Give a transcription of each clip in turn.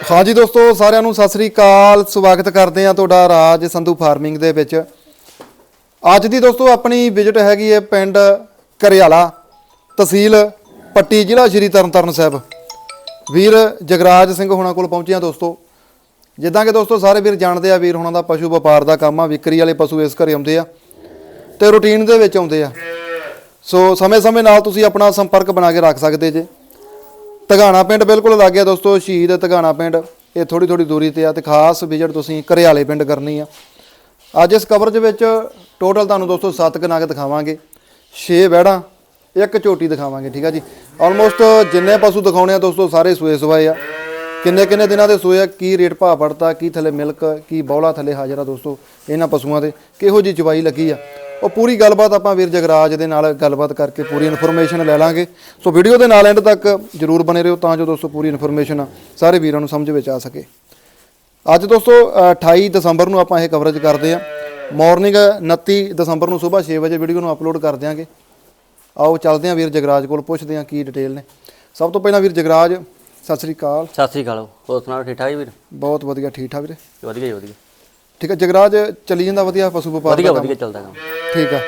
ਹਾਂਜੀ ਦੋਸਤੋ, ਸਾਰਿਆਂ ਨੂੰ ਸਤਿ ਸ੍ਰੀ ਅਕਾਲ। ਸਵਾਗਤ ਕਰਦੇ ਆ ਤੁਹਾਡਾ ਰਾਜ ਸੰਧੂ ਫਾਰਮਿੰਗ ਦੇ ਵਿੱਚ। ਅੱਜ ਦੀ ਦੋਸਤੋ, ਆਪਣੀ ਵਿਜ਼ਿਟ ਹੈਗੀ ਹੈ ਪਿੰਡ ਕਰਿਆਲਾ, ਤਹਿਸੀਲ ਪੱਟੀ ਜ਼ਿਲ੍ਹਾ ਸ਼੍ਰੀ ਤਰਨਤਾਰਨ ਸਾਹਿਬ। ਵੀਰ ਜਗਰਾਜ ਸਿੰਘ ਹੋਣਾ ਕੋਲ ਪਹੁੰਚੇ ਆ ਦੋਸਤੋ। ਜਿੱਦਾਂ ਕਿ ਦੋਸਤੋ, ਸਾਰੇ ਵੀਰ ਜਾਣਦੇ ਆ, ਵੀਰ ਹੋਣਾ ਦਾ ਪਸ਼ੂ ਵਪਾਰ ਦਾ ਕੰਮ ਆ, ਵਿਕਰੀ ਵਾਲੇ ਪਸ਼ੂ ਇਸ ਘਰੇ ਆਉਂਦੇ ਆ ਤੇ ਰੂਟੀਨ ਦੇ ਵਿੱਚ ਆਉਂਦੇ ਆ। ਸੋ ਸਮੇਂ-ਸਮੇਂ ਨਾਲ ਤੁਸੀਂ ਆਪਣਾ ਸੰਪਰਕ ਬਣਾ ਕੇ ਰੱਖ ਸਕਦੇ ਜੇ। ਤਗਾਣਾ ਪਿੰਡ ਬਿਲਕੁਲ ਲੱਗ ਗਿਆ ਦੋਸਤੋ, ਸ਼ਹੀਦ ਤਗਾਣਾ ਪਿੰਡ। ਇਹ ਥੋੜੀ ਥੋੜੀ ਦੂਰੀ ਤੇ ਆ ਤੇ ਖਾਸ ਵਿਜ਼ਿਟ ਤੁਸੀਂ ਘਰਿਆਲੇ ਪਿੰਡ ਕਰਨੀ ਆ। ਅੱਜ ਇਸ ਕਵਰੇਜ ਵਿੱਚ ਟੋਟਲ ਤੁਹਾਨੂੰ ਦੋਸਤੋ 7 ਕਨਾਗ ਦਿਖਾਵਾਂਗੇ 6 ਵਹਿੜਾਂ, ਇੱਕ ਝੋਟੀ ਦਿਖਾਵਾਂਗੇ, ਠੀਕ ਆ ਜੀ? ਆਲਮੋਸਟ ਜਿੰਨੇ ਪਸ਼ੂ ਦਿਖਾਉਣੇ ਆ ਦੋਸਤੋ, ਸਾਰੇ ਸੂਏ ਸਵਾਏ ਆ। ਕਿੰਨੇ ਕਿੰਨੇ ਦਿਨਾਂ ਦੇ ਸੂਏ ਆ, ਕੀ ਰੇਟ ਭਾਅ ਪੜਤਾ ਕੀ ਥੱਲੇ ਮਿਲਕ, ਕੀ ਬੌਲਾ ਥੱਲੇ ਹਾਜ਼ਰ ਆ ਦੋਸਤੋ ਇਹਨਾਂ ਪਸ਼ੂਆਂ 'ਤੇ, ਕਿਹੋ ਜੀ ਚਵਾਈ ਲੱਗੀ ਆ। ਉਹ ਪੂਰੀ ਗੱਲਬਾਤ ਆਪਾਂ ਵੀਰ ਜਗਰਾਜ ਦੇ ਨਾਲ ਗੱਲਬਾਤ ਕਰਕੇ ਪੂਰੀ ਇਨਫੋਰਮੇਸ਼ਨ ਲੈ ਲਾਂਗੇ। ਸੋ ਵੀਡੀਓ ਦੇ ਨਾਲ ਐਂਡ ਤੱਕ ਜਰੂਰ ਬਨੇ ਰਹੋ ਤਾਂ ਜੋ ਦੋਸਤੋ ਪੂਰੀ ਇਨਫੋਰਮੇਸ਼ਨ ਸਾਰੇ ਵੀਰਾਂ ਨੂੰ ਸਮਝ ਵਿੱਚ ਆ ਸਕੇ। ਅੱਜ ਦੋਸਤੋ ਅ, 28 ਦਸੰਬਰ ਨੂੰ ਆਪਾਂ ਇਹ ਕਵਰੇਜ ਕਰਦੇ ਆ ਮਾਰਨਿੰਗ 29 ਦਸੰਬਰ ਨੂੰ ਸਵੇਰ 6 ਵਜੇ ਵੀਡੀਓ ਨੂੰ ਅਪਲੋਡ ਕਰ ਦਿਆਂਗੇ। ਆਓ ਚੱਲਦੇ ਆਂ ਵੀਰ ਜਗਰਾਜ ਕੋਲ ਪੁੱਛਦੇ ਆਂ ਕੀ ਡਿਟੇਲ ਨੇ। ਸਭ ਤੋਂ ਪਹਿਲਾਂ ਵੀਰ ਜਗਰਾਜ ਸਤਿ ਸ੍ਰੀ ਅਕਾਲ। ਸਤਿ ਸ੍ਰੀ ਅਕਾਲ। ਹੋਰ ਸੁਣਾਓ ਠੀਕ ਠਾਕ ਵੀਰ? ਬਹੁਤ ਵਧੀਆ ਠੀਕ ਠਾਕ ਵੀਰੇ? ਵਧੀਆ ਜੀ ਵਧੀਆ। ਠੀਕ ਹੈ ਜਗਰਾਜ ਚੱਲੀ ਜਾਂਦਾ ਵਧੀਆ ਪਸ਼ੂ ਵਪਾਰ ਵਧੀਆ ਕੰਮ ਵਧੀਆ ਚੱਲਦਾ ਕੰਮ। ਠੀਕ ਆ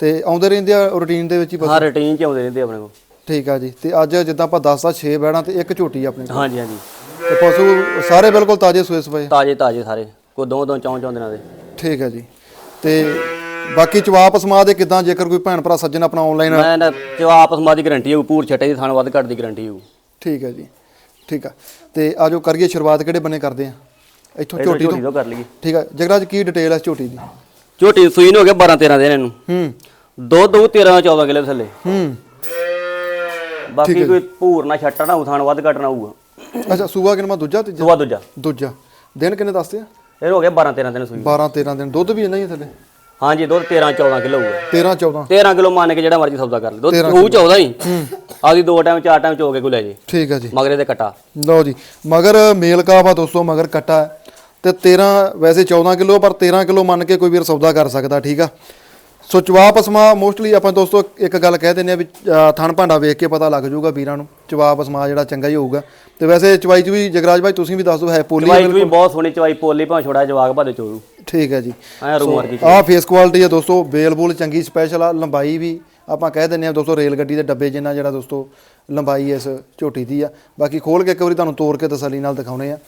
ਤੇ ਆਉਂਦੇ ਰਹਿੰਦੇ ਆ ਰੂਟੀਨ ਦੇ ਵਿੱਚ ਹੀ ਪਸ਼ੂ? ਹਾਂ ਰੂਟੀਨ ਚ ਆਉਂਦੇ ਰਹਿੰਦੇ ਆਪਣੇ ਕੋਲ। ਠੀਕ ਆ ਜੀ ਤੇ ਅੱਜ ਜਿੱਦਾਂ ਆਪਾਂ 10 ਦਾ 6 ਬੈੜਾਂ ਤੇ ਇੱਕ ਝੋਟੀ ਆ ਆਪਣੇ ਕੋਲ। ਹਾਂਜੀ ਹਾਂਜੀ। ਤੇ ਪਸ਼ੂ ਸਾਰੇ ਬਿਲਕੁਲ ਤਾਜ਼ੇ ਸੂਏ ਸਵਾਏ ਤਾਜੇ ਤਾਜੇ ਸਾਰੇ। ਕੋਈ ਦੋ ਦੋ ਚੌਂ ਚੌਂ ਦਿਨਾਂ ਦੇ। ਠੀਕ ਹੈ ਜੀ ਤੇ ਬਾਕੀ ਜਵਾਬ ਸਮਾ ਦੇ ਕਿਦਾਂ ਜੇਕਰ ਕੋਈ ਭੈਣ ਭਰਾ ਸੱਜਣ ਆਪਣਾ ਆਨਲਾਈਨ ਮੈਂ ਨਾ ਜੋ ਆਪਸ ਮਾਦੀ ਗਾਰੰਟੀ ਹੋਊ ਪੂਰ ਛੱਟੇ ਦੀ ਥਾਣ ਵੱਧ ਘੱਟ ਦੀ ਗਾਰੰਟੀ ਹੋਊ। ਠੀਕ ਹੈ ਜੀ ਠੀਕ ਆ। ਤੇ ਆਜੋ ਕਰੀਏ ਸ਼ੁਰੂਆਤ ਕਿਹੜੇ ਬੰਨੇ ਕਰਦੇ ਆ? ਇੱਥੋਂ ਝੋਟੀ ਤੋਂ ਝੋਟੀ ਤੋਂ। ਕਰ ਲਈਏ। ਠੀਕ ਆ ਜਗਰਾਜ ਕੀ ਡਿਟੇਲ ਹੈ ਝੋਟੀ ਦੀ? ਝੋਟੀ ਸੂਈ ਨੂੰ ਹੋ ਗਿਆ 12 13 ਦਿਨ ਇਹਨੂੰ। ਹੂੰ। ਦੁੱਧ ਉਹ 13 14 ਕਿਲੋ ਥੱਲੇ। ਹੂੰ। ਬਾਕੀ ਕੋਈ ਪੂਰ ਨਾ ਛੱਟਾ ਨਾ ਵੱਧ ਘੱਟ ਨਾ ਹੋਊਗਾ। ਅੱਛਾ ਸੂਬਾ ਕਿਨਮਾ ਦੂਜਾ ਤੀਜਾ ਦੂਜਾ। ਦੂਜਾ। ਦਿਨ ਕਿੰਨੇ ਦੱਸਦੇ ਆ? ਇਹ ਹੋ ਗਿਆ 12 13 ਦਿਨ ਸੂਈ। 12 13 ਦਿਨ। ਦੁੱਧ ਵੀ ਇੰਨਾ ਹੀ ਥੱਲੇ। ਹਾਂਜੀ ਦੁੱਧ 13 14 ਕਿਲੋ ਹੋਊਗਾ। 13 14 13 ਕਿਲੋ ਮੰਨ ਕੇ ਜਿਹੜਾ ਮਰਜ਼ੀ ਸੌਦਾ ਕਰ ਲੈ। ਦੁੱਧ ਹੋਊ 14 ਹੀ। ਆਦੀ ਦੋ ਟਾਈਮ ਚਾਰ ਟਾਈਮ ਚੋ ਕੇ ਕੋ ਲੈ ਜੇ। ਠੀਕ ਹੈ ਜੀ। ਮਗਰੇ ਤੇ ਕਟਾ। ਲਓ ਜੀ। ਮਗਰ ਮੇਲ ਆ ਦੋਸਤੋ ਮਗਰ ਕੱਟਾ। ਤੇ 13 ਵੈਸੇ 14 ਕਿਲੋ ਪਰ 13 ਕਿਲੋ ਮੰਨ ਕੇ ਕੋਈ ਵੀਰ ਸੌਦਾ ਕਰ ਸਕਦਾ ਠੀਕ ਆ? ਸੋ ਚਵਾ ਪਸਮਾ ਮੋਸਟਲੀ ਆਪਾਂ ਦੋਸਤੋ ਇੱਕ ਗੱਲ ਕਹਿ ਦਿੰਦੇ ਆ ਵੀ ਥਣ ਭਾਂਡਾ ਵੇਖ ਕੇ ਪਤਾ ਲੱਗ ਜਾਊਗਾ ਵੀਰਾਂ ਨੂੰ। ਚਵਾ ਪਸਮਾ ਜਿਹੜਾ ਚੰਗਾ ਹੀ ਹੋਊਗਾ। ਤੇ ਵੈਸੇ ਚਵਾਈ ਚ ਵੀ ਜਗਰਾਜ ਭਾਈ ਤੁਸੀਂ ਵੀ ਦੱਸ ਦਿਓ ਹੈ ਪੋਲੀ ਚਵਾਈ ਵੀ ਬਹੁਤ ਸੋਹਣੀ ਚਵਾਈ ਪੋਲੀ ਭਾਂ ਛੋੜਾ ਜਵਾਗ ਭਾਦੇ ਚੋਰੂ। ਠੀਕ ਹੈ ਜੀ। ਐ ਰੂ ਮਾਰ ਕੇ ਆਹ ਫੇਸ ਕੁਆਲਿਟੀ ਹੈ ਦੋਸਤੋ ਬੇਲ ਬੂਲ ਚੰਗੀ ਸਪੈਸ਼ਲ ਆ ਲੰਬਾਈ ਵੀ ਆਪਾਂ ਕਹਿ ਦਿੰਦੇ ਆ ਦੋਸਤੋ ਰੇਲ ਗੱਡੀ ਦੇ ਡੱਬੇ ਜਿੰਨਾ ਜਿਹੜਾ ਦੋਸਤੋ ਲੰਬਾਈ ਇਸ ਝੋਟੀ ਦੀ ਆ। ਬਾਕੀ ਖੋਲ ਕੇ ਇੱਕ ਵਾਰੀ ਤੁਹਾਨੂੰ ਤੋੜ ਕੇ ਤਸੱਲੀ ਨਾਲ ਦਿਖਾਉਣੇ ਆ।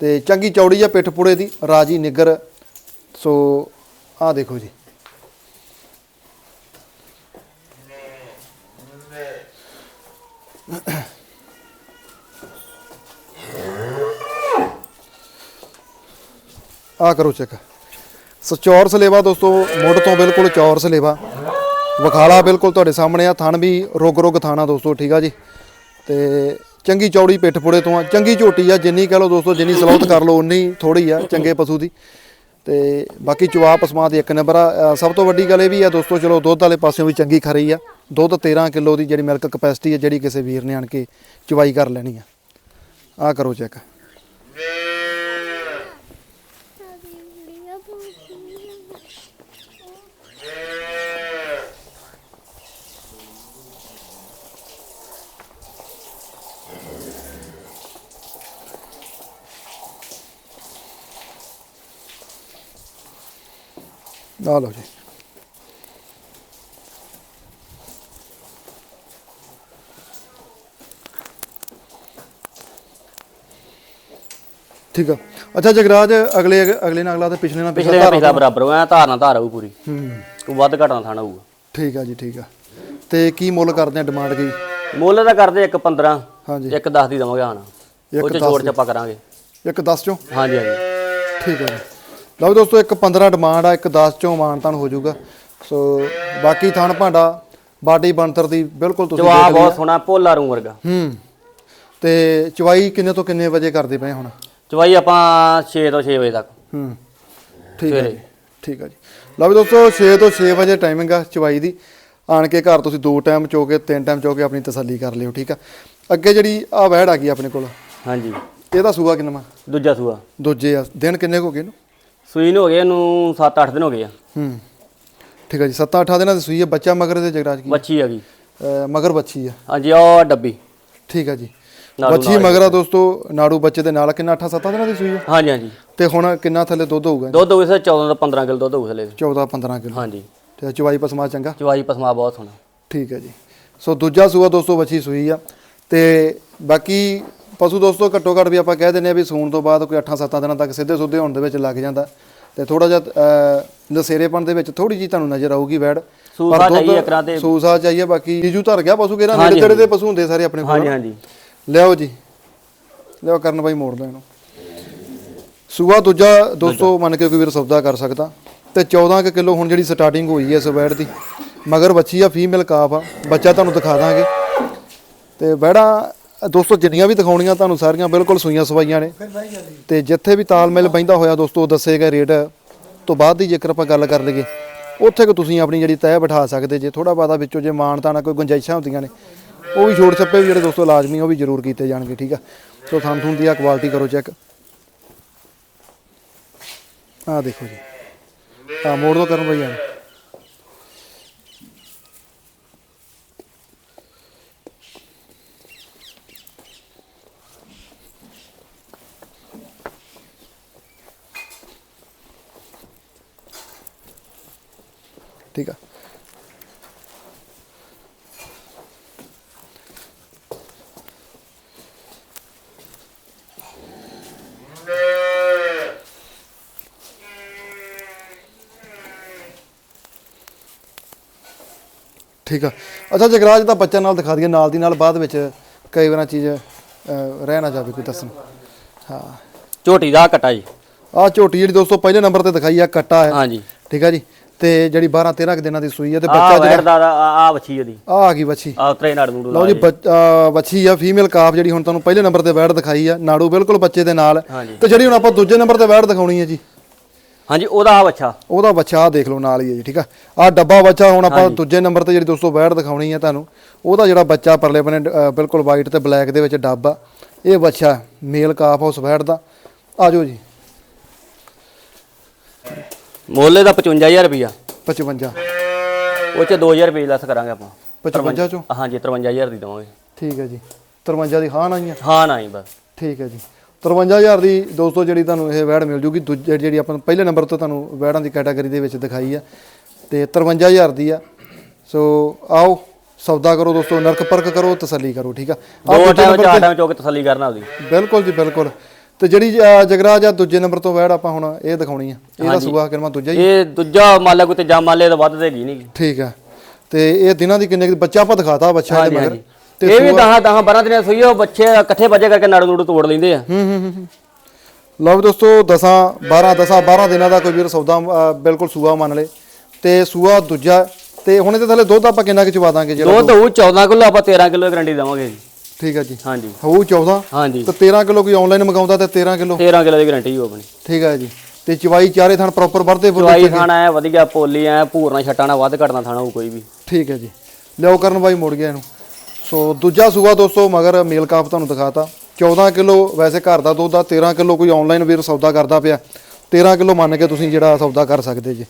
ਤੇ ਚੰਗੀ ਚੌੜੀ ਆ ਪਿੱਠ ਪੁੜੇ ਦੀ ਰਾਜੀ ਨਿੱਗਰ। ਸੋ ਆਹ ਦੇਖੋ ਜੀ। ਆ ਕਰੋ ਚੈੱਕ। ਸੋ ਚੌਰਸ ਲੇਵਾ ਦੋਸਤੋ, ਮੁੱਢ ਤੋਂ ਬਿਲਕੁਲ ਚੌਰਸ ਲੇਵਾ ਵਖਾਲਾ ਬਿਲਕੁਲ ਤੁਹਾਡੇ ਸਾਹਮਣੇ ਆ, ਥਣ ਵੀ ਰੁਗ ਰੁਗ ਥਾਣਾ ਦੋਸਤੋ, ਠੀਕ ਆ ਜੀ? ਤੇ ਚੰਗੀ ਚੌੜੀ ਪਿੱਠ ਪੁੜੇ ਤੋਂ ਆ, ਚੰਗੀ ਝੋਟੀ ਆ, ਜਿੰਨੀ ਕਹ ਲਓ ਦੋਸਤੋ, ਜਿੰਨੀ ਸਲੌਤ ਕਰ ਲਓ, ਉਨੀ ਥੋੜੀ ਆ, ਚੰਗੇ ਪਸ਼ੂ ਦੀ। ਤੇ ਬਾਕੀ ਚਵਾ ਪਸਮਾ ਦੀ ਇੱਕ ਨੰਬਰ ਆ। ਸਭ ਤੋਂ ਵੱਡੀ ਗੱਲ ਇਹ ਵੀ ਆ ਦੋਸਤੋ, ਚਲੋ ਦੁੱਧ ਵਾਲੇ ਪਾਸਿਓਂ ਵੀ ਚੰਗੀ ਖਰੀ ਆ। ਦੁੱਧ 13 ਕਿਲੋ ਦੀ ਜਿਹੜੀ ਮਿਲਕ ਕਪੈਸਿਟੀ ਆ, ਜਿਹੜੀ ਕਿਸੇ ਵੀਰ ਨੇ ਆਣ ਕੇ ਚਵਾਈ ਕਰ ਲੈਣੀ ਆ। ਆ ਕਰੋ ਚੈੱਕ। ਆ ਲਓ ਜੀ। ਠੀਕ ਆ। ਅੱਛਾ ਜਗਰਾਜ ਅਗਲੇ ਅਗਲੇ ਨਾਲ ਅਗਲਾ ਤੇ ਪਿਛਲੇ ਨਾਲ ਪਿਛਲਾ ਪਿਛਲੇ ਪਿਛਲਾ ਬਰਾਬਰ ਹੋਇਆ ਧਾਰ ਨਾਲ ਧਾਰ ਆਊ ਪੂਰੀ। ਹੂੰ। ਕੋਈ ਵੱਧ ਘੱਟ ਨਾ ਥਾਣਾ ਹੋਊਗਾ। ਠੀਕ ਆ ਜੀ ਠੀਕ ਆ। ਤੇ ਕੀ ਮੁੱਲ ਕਰਦੇ ਆ ਡਿਮਾਂਡ ਕੀ? ਮੁੱਲ ਦਾ ਕਰਦੇ ਇੱਕ 15 ਹਾਂਜੀ। ਇੱਕ 10 ਦੀ ਦਵਾਂਗੇ ਆਣ ਉਹ ਚ ਛੋੜ ਚੱਪਾ ਕਰਾਂਗੇ। ਇੱਕ 10 ਚੋਂ? ਹਾਂਜੀ ਹਾਂਜੀ। ਠੀਕ ਹੈ ਜੀ। ਲਓ ਵੀ ਦੋਸਤੋ ਇੱਕ 15 ਡਿਮਾਂਡ ਆ ਇੱਕ 10 ਚੋਂ ਮਾਨਤਾਨ ਹੋ ਜਾਊਗਾ। ਸੋ ਬਾਕੀ ਥਣ ਭਾਂਡਾ ਬਾਡੀ ਬਣਤਰ ਦੀ ਬਿਲਕੁਲ ਤੁਸੀਂ ਜਵਾਬ ਬਹੁਤ ਸੋਹਣਾ ਪੋਲਾ ਰੂ ਵਰਗਾ। ਹੂੰ। ਤੇ ਚਵਾਈ ਕਿੰਨੇ ਤੋਂ ਕਿੰਨੇ ਵਜੇ ਕਰਦੇ ਪਏ ਹੁਣ? ਚਵਾਈ ਆਪਾਂ 6 ਤੋਂ 6 ਵਜੇ ਤੱਕ। ਹੂੰ। ਠੀਕ ਹੈ ਜੀ ਠੀਕ ਹੈ ਜੀ। ਲਓ ਵੀ ਦੋਸਤੋ 6 ਤੋਂ 6 ਵਜੇ ਟਾਈਮਿੰਗ ਆ ਚਵਾਈ ਦੀ। ਆਣ ਕੇ ਘਰ ਤੁਸੀਂ ਦੋ ਟਾਈਮ ਚੋ ਕੇ ਤਿੰਨ ਟਾਈਮ ਚੋ ਕੇ ਆਪਣੀ ਤਸੱਲੀ ਕਰ ਲਿਓ ਠੀਕ ਆ? ਅੱਗੇ ਜਿਹੜੀ ਆ ਵਹਿੜ ਆ ਗਈ ਆਪਣੇ ਕੋਲ। ਹਾਂਜੀ। ਇਹਦਾ ਸੂਆ ਕਿੰਨਾ ਦੂਜਾ ਸੂਆ। ਦੂਜੇ ਆ। ਦਿਨ ਕਿੰਨੇ ਕੁ ਹੋ ਗਏ ਇਹਨੂੰ? ਸੂਈ ਨੂੰ ਹੋ ਗਏ ਇਹਨੂੰ 7-8 ਦਿਨ ਹੋ ਗਏ ਆ। ਹੂੰ। ਠੀਕ ਹੈ ਜੀ 7-8 ਦਿਨਾਂ ਦੀ ਸੂਈ ਹੈ ਬੱਚਾ ਮਗਰ ਦੇ ਜਗਰਾਜ ਕੀ ਬੱਚੀ ਆ ਗਈ ਅਹ ਮਗਰ ਬੱਚੀ ਆ। ਹਾਂਜੀ ਉਹ ਡੱਬੀ। ਠੀਕ ਹੈ ਜੀ। ਨਾੜੂ ਬੱਚੀ ਮਗਰਾ ਦੋਸਤੋ ਨਾੜੂ ਬੱਚੇ ਦੇ ਨਾਲ ਕਿੰਨਾ 8 7 ਦਿਨਾਂ ਦੀ ਸੂਈ ਆ? ਹਾਂਜੀ ਹਾਂਜੀ। ਤੇ ਹੁਣ ਕਿੰਨਾ ਥੱਲੇ ਦੁੱਧ ਹੋਊਗਾ? ਦੁੱਧ ਹੋਵੇ ਸਰ 14 ਤੋਂ 15 ਕਿਲੋ ਦੁੱਧ ਹੋਊ ਥਲੇ। 14 15 ਕਿਲੋ। ਹਾਂਜੀ। ਤੇ ਚਵਾਈ ਪਸਮਾ ਚੰਗਾ? ਚਵਾਈ ਪਸਮਾ ਬਹੁਤ ਸੋਹਣਾ। ਠੀਕ ਹੈ ਜੀ। ਸੋ ਦੂਜਾ ਸੂਆ ਦੋਸਤੋ ਬੱਚੀ ਸੂਈ ਆ। ਤੇ ਬਾਕੀ ਪਸ਼ੂ ਦੋਸਤੋ ਘੱਟੋ ਘੱਟ ਵੀ ਆਪਾਂ ਕਹਿ ਦਿੰਦੇ ਆ ਵੀ ਸੂਣ ਤੋਂ ਬਾਅਦ ਕੋਈ 8-7 ਦਿਨਾਂ ਤੱਕ ਸਿੱਧੇ ਸੁੱਧੇ ਹੋਣ ਦੇ ਵਿੱਚ ਲੱਗ ਜਾਂਦਾ। ਤੇ ਥੋੜਾ ਜਿਹਾ ਅਹ, ਲਸੇਰੇਪਣ ਦੇ ਵਿੱਚ ਥੋੜੀ ਜੀ ਤੁਹਾਨੂੰ ਨਜ਼ਰ ਆਊਗੀ ਵੈੜ। ਸੂਸਾ ਚਾਹੀਏ ਇਕਰਾਂ ਤੇ। ਸੂਸਾ ਚਾਹੀਏ ਬਾਕੀ ਜੀਜੂ ਧਰ ਗਿਆ ਪਸ਼ੂ ਕਿਹੜਾ? ਨੇੜੇ ਤੇੜੇ ਦੇ ਪਸ਼ੂ ਹੁੰਦੇ ਸਾਰੇ ਆਪਣੇ ਕੋਲ। ਹਾਂਜੀ ਹਾਂਜੀ। ਲਿਆਓ ਜੀ। ਲਿਆਓ ਕਰਨ ਬਾਈ ਮੋੜ ਇਹਨੂੰ ਸੂਆ ਦੂਜਾ ਦੋਸਤੋ ਮੰਨ ਕੇ ਕੋਈ ਵੀਰ ਸੌਦਾ ਕਰ ਸਕਦਾ। ਤੇ 14 ਕੁ ਕਿਲੋ ਹੁਣ ਜਿਹੜੀ ਸਟਾਰਟਿੰਗ ਹੋਈ ਹੈ ਇਸ ਵੈੜ ਦੀ। ਮਗਰ ਬੱਚੀ ਆ ਫੀਮੇਲ ਕਾਫ ਆ। ਬੱਚਾ ਤੁਹਾਨੂੰ ਦਿਖਾ ਦਾਂਗੇ। ਤੇ ਵੈੜਾਂ ਦੋਸਤੋ ਜਿੰਨੀਆਂ ਵੀ ਦਿਖਾਉਣੀਆਂ ਤੁਹਾਨੂੰ ਸਾਰੀਆਂ ਬਿਲਕੁਲ ਸੂਈਆਂ ਸਵਾਈਆਂ ਨੇ। ਤੇ ਜਿੱਥੇ ਵੀ ਤਾਲਮੇਲ ਬੈਂਦਾ ਹੋਇਆ ਦੋਸਤੋ ਉਹ ਦੱਸੇਗਾ ਰੇਟ। ਤੋਂ ਬਾਅਦ ਦੀ ਜੇਕਰ ਆਪਾਂ ਗੱਲ ਕਰ ਲਈਏ ਉੱਥੇ ਕਿ ਤੁਸੀਂ ਆਪਣੀ ਜਿਹੜੀ ਤੈਅ ਬਿਠਾ ਸਕਦੇ ਜੇ। ਥੋੜਾ ਬਾਦਾ ਵਿੱਚੋਂ ਜੇ ਮਾਨਤਾ ਨਾਲ ਕੋਈ ਗੁੰਜਾਇਸ਼ਾਂ ਹੁੰਦੀਆਂ ਨੇ ਉਹ ਵੀ ਛੋੜ ਛੱਪੇ ਵੀ ਜਿਹੜੇ ਦੋਸਤੋ ਲਾਜ਼ਮੀ ਉਹ ਵੀ ਜ਼ਰੂਰ ਕੀਤੇ ਜਾਣਗੇ ਠੀਕ ਆ? ਸੋ ਥਾਂ ਥੂੰ ਦੀ ਆ ਕੁਆਲਿਟੀ ਕਰੋ ਚੈੱਕ ਆ ਦੇਖੋ ਜੀ। ਆ ਮੋੜ ਦੋ ਕਰਨ ਭਈਆ ਨੂੰ। ਠੀਕ ਆ। ਠੀਕ ਆ। ਅੱਛਾ ਜਗਰਾਜ ਦਾ ਬੱਚਾ ਨਾਲ ਦਿਖਾ ਦਈਏ ਨਾਲ ਦੀ ਨਾਲ ਬਾਅਦ ਵਿੱਚ ਕਈ ਵਾਰਾਂ ਚੀਜ਼ ਰਹਿ ਨਾ ਜਾਵੇ ਕੋਈ ਦੱਸਣ। ਹਾਂ। ਝੋਟੀ ਦਾ ਕਟਾ ਜੀ। ਆਹ ਝੋਟੀ ਜਿਹੜੀ ਦੋਸਤੋ ਪਹਿਲੇ ਨੰਬਰ ਤੇ ਦਿਖਾਈ ਆ ਕੱਟਾ ਹੈ। ਹਾਂਜੀ। ਠੀਕ ਆ ਜੀ। ਤੇ ਜਿਹੜੀ 12 13 ਕੁ ਦਿਨਾਂ ਦੀ ਸੂਈ ਹੈ ਤੇ ਬੱਚਾ ਵੈੜ ਦਾ ਆ ਵੱਛੀ ਉਹਦੀ। ਆ ਆ ਗਈ ਬੱਚੀ ਆ ਉਤਰੇ ਨਾੜ ਨੂੜੂ ਲਓ ਜੀ ਬੱਚ- ਆ ਫੀਮੇਲ ਕਾਫ ਜਿਹੜੀ ਹੁਣ ਤੁਹਾਨੂੰ ਪਹਿਲੇ ਨੰਬਰ ਤੇ ਵੈੜ ਦਿਖਾਈ ਆ ਨਾੜੂ ਬਿਲਕੁਲ ਬੱਚੇ ਦੇ ਨਾਲ। ਤੇ ਜਿਹੜੀ ਹੁਣ ਆਪਾਂ ਦੂਜੇ ਨੰਬਰ ਤੇ ਵੈੜ ਦਿਖਾਉਣੀ ਹੈ ਜੀ। ਹਾਂਜੀ ਉਹਦਾ ਆ ਵੱਛਾ। ਉਹਦਾ ਬੱਚਾ ਆ ਦੇਖ ਲਓ ਨਾਲ ਹੀ ਹੈ ਜੀ ਠੀਕ ਆ? ਆ ਡੱਬਾ ਬੱਚਾ ਹੁਣ ਆਪਾਂ ਦੂਜੇ ਨੰਬਰ ਤੇ ਜਿਹੜੀ ਦੋਸਤੋ ਵੈੜ ਦਿਖਾਉਣੀ ਹੈ ਤੁਹਾਨੂੰ ਉਹਦਾ ਜਿਹੜਾ ਬੱਚਾ ਪਰਲੇ ਬਨੇ ਬਿਲਕੁਲ ਵਾਈਟ ਤੇ ਬਲੈਕ ਦੇ ਵਿੱਚ ਡੱਬ ਆ ਇਹ ਬੱਚਾ ਮੇਲ ਕਾਫ ਉਸ ਵੈੜ ਦਾ। ਆ ਜਾਓ ਜੀ। ਮੋਲੇ ਦਾ 55000 ਰੁਪਿਆ 55 ਉਹ ਚ 2000 ਰੁਪਏ ਲੈਸ ਕਰਾਂਗੇ ਆਪਾਂ। 55 ਚੋਂ? ਹਾਂਜੀ 53000 ਦੀ ਦਵਾਂਗੇ। ਠੀਕ ਹੈ ਜੀ। 53 ਦੀ ਹਾਂ? ਨਹੀਂ ਹਾਂ ਨਹੀਂ ਬਸ। ਠੀਕ ਹੈ ਜੀ। 53000 ਦੀ ਦੋਸਤੋ ਜਿਹੜੀ ਤੁਹਾਨੂੰ ਇਹ ਵੈੜ ਮਿਲ ਜੂਗੀ ਦੂਜੇ ਜਿਹੜੀ ਆਪਾਂ ਪਹਿਲੇ ਨੰਬਰ ਤੋਂ ਤੁਹਾਨੂੰ ਵੈੜਾਂ ਦੀ ਕੈਟਾਗਰੀ ਦੇ ਵਿੱਚ ਦਿਖਾਈ ਆ। ਤੇ 53000 ਦੀ ਆ। ਸੋ ਆਓ ਸੌਦਾ ਕਰੋ ਦੋਸਤੋ ਨਰਕ ਪਰਕ ਕਰੋ ਤਸੱਲੀ ਕਰੋ ਠੀਕ ਆ? ਦੋ ਦੂਜੇ ਟਾਈਮ ਨੰਬਰ ਚਾਰ ਟਾਈਮ ਚੋਕ ਤਸੱਲੀ ਕਰਨਾ ਉਹਦੀ ਬਿਲਕੁਲ ਜੀ ਬਿਲਕੁਲ। ਤੇ ਜਿਹੜੀ ਅਹ, ਜਗਰਾਜ ਆ ਦੂਜੇ ਨੰਬਰ ਤੋਂ ਵੈੜ ਆਪਾਂ ਹੁਣ ਇਹ ਦਿਖਾਉਣੀ ਆ। ਇਹਦਾ ਸੂਆ ਕਿਰਮਾ ਦੂਜਾ ਹੀ ਇਹ ਦੂਜਾ ਮੰਨ ਲਾ ਕੋਈ ਤੇ ਜਾਂ ਮੰਨ ਲੈ ਤਾਂ ਵੱਧ ਦੇਗੀ ਨਹੀਂ ਠੀਕ ਆ। ਤੇ ਇਹ ਦਿਨਾਂ ਦੀ ਕਿੰਨੇ ਕੁ- ਬੱਚਾ ਆਪਾਂ ਦਿਖਾਤਾ ਬੱਚਾ ਇਹਦੇ ਮਗਰ। ਤੇ ਇਹ ਵੀ 10 10 12 ਦਿਨਾਂ ਸੂਈ ਉਹ ਬੱਚੇ ਇਕੱਠੇ ਬੱਜੇ ਕਰਕੇ ਨਾੜੂ ਨੂੜੂ ਤੋੜ ਲੈਂਦੇ ਆ। ਹੂੰ ਹੂੰ ਹੂੰ, ਹੂੰ। ਲਓ ਵੀ ਦੋਸਤੋ 10 12 10 12 ਦਿਨਾਂ ਦਾ ਕੋਈ ਵੀਰ ਸੌਦਾ ਬਿਲਕੁਲ ਸੂਆ ਮੰਨ ਲੇ। ਤੇ ਸੂਆ ਦੂਜਾ ਤੇ ਹੁਣ ਇਹਦੇ ਥੱਲੇ ਦੁੱਧ ਆਪਾਂ ਕਿੰਨਾ ਕਿ ਚਵਾ ਦਾਂਗੇ ਜਿਹੜਾ ਦੁੱਧ ਉਹ 14 ਕਿਲੋ ਆਪਾਂ 13 ਕਿਲੋ ਗਰੰਟੀ ਦੇਵਾਂਗੇ ਜੀ। ਠੀਕ ਹੈ ਜੀ। ਹਾਂਜੀ। ਹੋਊ 14 ਹਾਂਜੀ। ਤੇ 13 ਕਿਲੋ ਕੋਈ ਆਨਲਾਈਨ ਮੰਗਾਉਂਦਾ ਤੇ 13 ਕਿਲੋ? 13 ਕਿਲੋ ਦੀ ਗਰੰਟੀ ਹੋ ਆਪਣੀ। ਠੀਕ ਹੈ ਜੀ। ਤੇ ਚਵਾਈ ਚਾਰੇ ਥਣ ਪ੍ਰੋਪਰ ਵਰਦੇ ਫੁੱਲ ਦਵਾਈ ਖਾਣਾ ਹੈ ਵਧੀਆ ਪੋਲੀ ਐ ਭੂਰਨਾ ਛਟਾਣਾ ਵੱਧ ਘਟਣਾ ਥਾਣਾ ਕੋਈ ਵੀ। ਠੀਕ ਹੈ ਜੀ। ਲਿਓ ਕਰਨ ਬਾਈ ਮੁੜ ਗਿਆ ਇਹਨੂੰ। ਸੋ ਦੂਜਾ ਸੂਆ ਦੋਸਤੋ ਮਗਰ ਮੇਲ ਕਾਪ ਤੁਹਾਨੂੰ ਦਿਖਾਤਾ। 14 ਕਿਲੋ ਵੈਸੇ ਘਰ ਦਾ ਦੁੱਧ ਆ 13 ਕਿਲੋ ਕੋਈ ਆਨਲਾਈਨ ਵੀਰ ਸੌਦਾ ਕਰਦਾ ਪਿਆ। 13 ਕਿਲੋ ਮੰਨ ਕੇ ਤੁਸੀਂ ਜਿਹੜਾ ਸੌਦਾ ਕਰ ਸਕਦੇ ਜੀ।